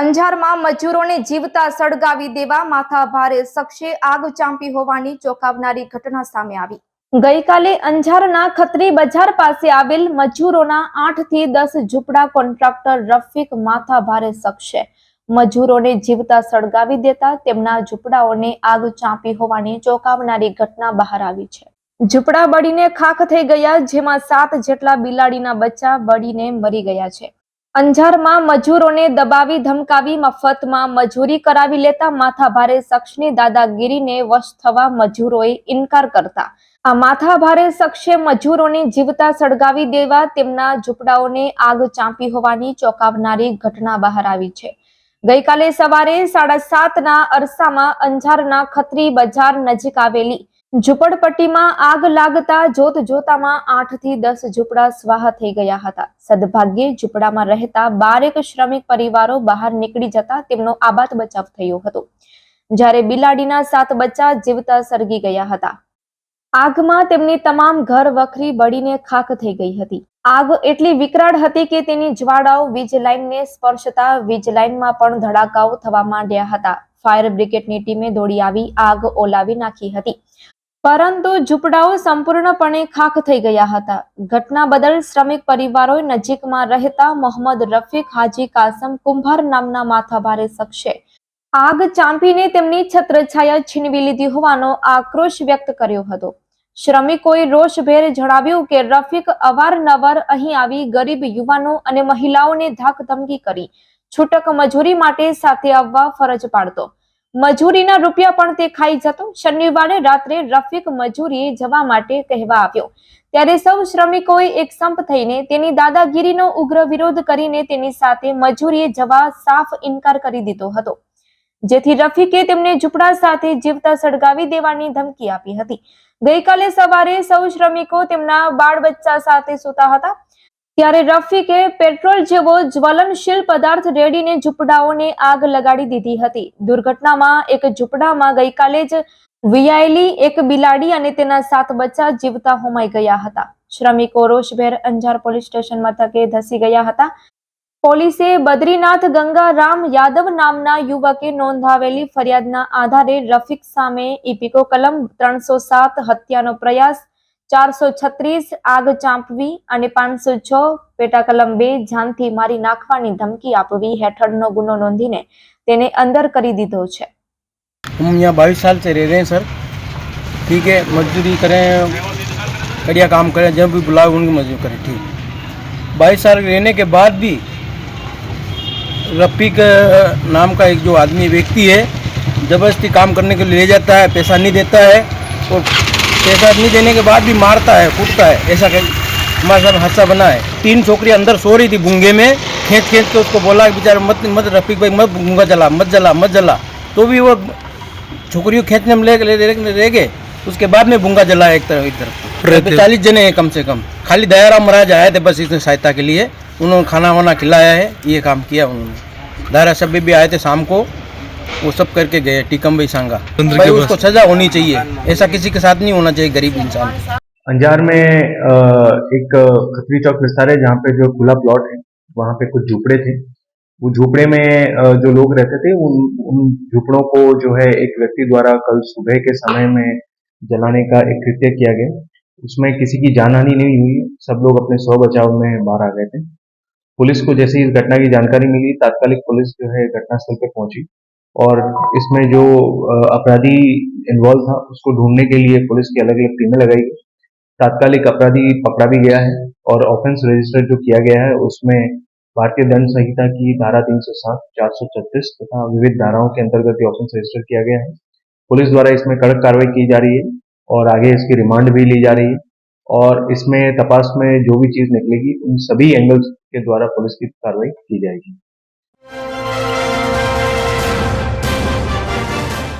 અંજારમાં મજૂરોને જીવતા સળગાવી દેવા માથા ભારે શખ્સે આગ ચાંપી હોવાની ચોંકાવનારી ઘટના સામે આવી. ગઈકાલે અંજારના ખત્રી બજાર પાસે આવેલ મજૂરોના આઠથી દસ ઝૂંપડા કોન્ટ્રાક્ટર રફીક માથા ભારે શખ્સે મજૂરોને જીવતા સળગાવી દેતા તેમના ઝૂંપડાઓને આગ ચાંપી હોવાની ચોંકાવનારી ઘટના બહાર આવી છે. ઝૂંપડા બળીને ખાખ થઈ ગયા, જેમાં સાત જેટલા બિલાડીના બચ્ચા બળીને મરી ગયા છે. અંજારમાં મજૂરોને દબાવી, ધમકાવી, મફતમાં મજૂરી કરાવી લેતા માથાભારે શખ્સની દાદાગીરીને વશ થવા મજૂરોએ ઇનકાર કરતા. આ માથાભારે શખ્સે મજૂરોને જીવતા સળગાવી દેવા તેમના ઝૂંપડાઓને આગ ચાંપી હોવાની ચોંકાવનારી ઘટના બહાર આવી છે. ગઈકાલે સવારે સાડા સાતના અરસામાં અંજારના ખત્રી બજાર નજીક આવેલી ઝૂંપડપટ્ટીમાં આગ લાગતા જોત જોતામાં આઠથી દસ ઝૂંપડા સ્વાહ થઈ ગયા હતા. સદભાગ્યે ઝૂંપડામાં રહેતા બારેક શ્રમિક પરિવારો બહાર નીકળી જતા તેમનો આબાદ બચાવ થયો હતો. જ્યારે બિલાડીના સાત બચ્ચા જીવતા સળગી ગયા હતા. આગમાં તેમની તમામ ઘર વખરી બળીને ખાખ થઈ ગઈ હતી. આગ એટલી વિકરાળ હતી કે તેની જ્વાળાઓ વીજ લાઇનને સ્પર્શતા વીજ લાઇનમાં પણ ધડાકાઓ થવા માંડ્યા હતા. ફાયર બ્રિગેડની ટીમે દોડી આવી આગ ઓલાવી નાખી હતી. પરંતુ ઝૂંપડાઓ સંપૂર્ણપણે ખાખ થઈ ગયા હતા. ઘટના બદલ શ્રમિક પરિવારો નજીકમાં રહેતા મોહમ્મદ રફીક, હાજી કાસમ, કુંભાર નામના માથાભારે શખ્સે આગ ચાંપીને તેમની છત્રછાયા છીનવી લીધી હોવાનો આક્રોશ વ્યક્ત કર્યો હતો. શ્રમિકોએ રોષભેર જણાવ્યું કે રફીક અવારનવાર અહીં આવી ગરીબ યુવાનો અને મહિલાઓને ધાક ધમકી કરી છૂટક મજૂરી માટે સાથે આવવા ફરજ પાડતો. મજૂરીના રૂપિયા પણ તે ખાઈ જતો. શનિવારે રાત્રે રફીક મજૂરીએ જવા માટે કહેવા આવ્યો. ત્યારે સૌ શ્રમિકોએ એક સંપ થઈને તેની દાદાગીરીનો ઉગ્ર વિરોધ કરીને તેની સાથે મજૂરીએ જવા સાફ ઇનકાર કરી દીધો હતો. જેથી રફીકે તેમને ઝૂંપડા સાથે જીવતા સળગાવી દેવાની ધમકી આપી હતી. ગઈકાલે સવારે સૌ શ્રમિકો તેમના બાળ બચ્ચા સાથે સૂતા હતા. ત્યારે રફીકે પેટ્રોલ જેવો જ્વલનશીલ પદાર્થ રેડીને ઝૂંપડાઓને આગ લગાડી દીધી હતી. દુર્ઘટનામાં એક ઝૂંપડામાં ગઈકાલે જ વિયાયેલી, એક બિલાડી અને તેના સાત બચ્ચા જીવતા હોમાઈ ગયા હતા. શ્રમિકો રોષભેર અંજાર પોલીસ સ્ટેશન મથકે ધસી ગયા હતા. પોલીસે બદ્રીનાથ ગંગારામ યાદવ નામના યુવકે નોંધાવેલી ફરિયાદના આધારે રફીક સામે ઇપિકો કલમ ત્રણસો સાત હત્યાનો પ્રયાસ ચારસો છત્રીસ આગ ચાંપવી અને પાંચસો છ પેટા કલમ બે જાનથી મારી નાખવાની ધમકી આપવી હેઠળનો ગુનો નોંધીને તેને અંદર કરી દીધો છે हम यहाँ बाईस साल से रह रहे हैं सर ठीक है मजदूरी करें बढ़िया काम करें जब भी बुलाओ उनकी मजदूरी करें ठीक बाईस साल रहने के बाद भी रफ़ीक अ, नाम का एक जो आदमी व्यक्ति है ज़बरदस्ती काम करने के लिए ले जाता है पैसा नहीं देता है और पैसा नहीं देने के बाद भी मारता है कूटता है ऐसा कर हमारे साथ हादसा बना है। तीन छोकरी अंदर सो रही थी भूँगे में खेत खेत के उसको बोला कि बेचारा मत मत रफ़ीक भाई मत भूँगा जला मत जला मत जला। तो भी वो छोकरियों खींचने में ले ले, गए उसके बाद में भूँगा जला एक तरफ़ एक तरफ़ चालीस जने हैं कम से कम। खाली दयाराम महाराज आए थे बस इसमें सहायता के लिए। उन्होंने खाना वाना खिलाया है ये काम किया उन्होंने। दायरा सभी भी आए थे शाम को। वो सब करके गए टीकम भाई सांगा। भाई उसको सजा होनी चाहिए। ऐसा किसी के साथ नहीं होना चाहिए गरीब इंसान। अंजार में एक खतरी चौक विस्तार है जहाँ पे जो खुला प्लॉट है वहाँ पे कुछ झूपड़े थे। वो झूपड़े में जो लोग रहते थे उन उन झूपड़ों को जो है एक व्यक्ति द्वारा कल सुबह के समय में जलाने का एक कृत्य किया गया। उसमें किसी की जानहानि नहीं हुई। सब लोग अपने स्व बचाव में बाहर आ गए थे। पुलिस को जैसे ही इस घटना की जानकारी मिली तात्कालिक पुलिस जो है घटनास्थल पर पहुँची। और इसमें जो अपराधी इन्वॉल्व था उसको ढूँढने के लिए पुलिस की अलग अलग टीमें लगाई गई। तात्कालिक अपराधी पकड़ा भी गया है और ऑफेंस रजिस्टर जो किया गया है उसमें भारतीय दंड संहिता की धारा 307, 436 तथा विविध धाराओं के अंतर्गत ऑफेंस रजिस्टर किया गया है। पुलिस द्वारा इसमें कड़क कार्रवाई की जा रही है और आगे इसकी रिमांड भी ली जा रही है और इसमें तपास में जो भी चीज़ निकलेगी उन सभी एंगल्स के द्वारा पुलिस की कार्रवाई की जाएगी।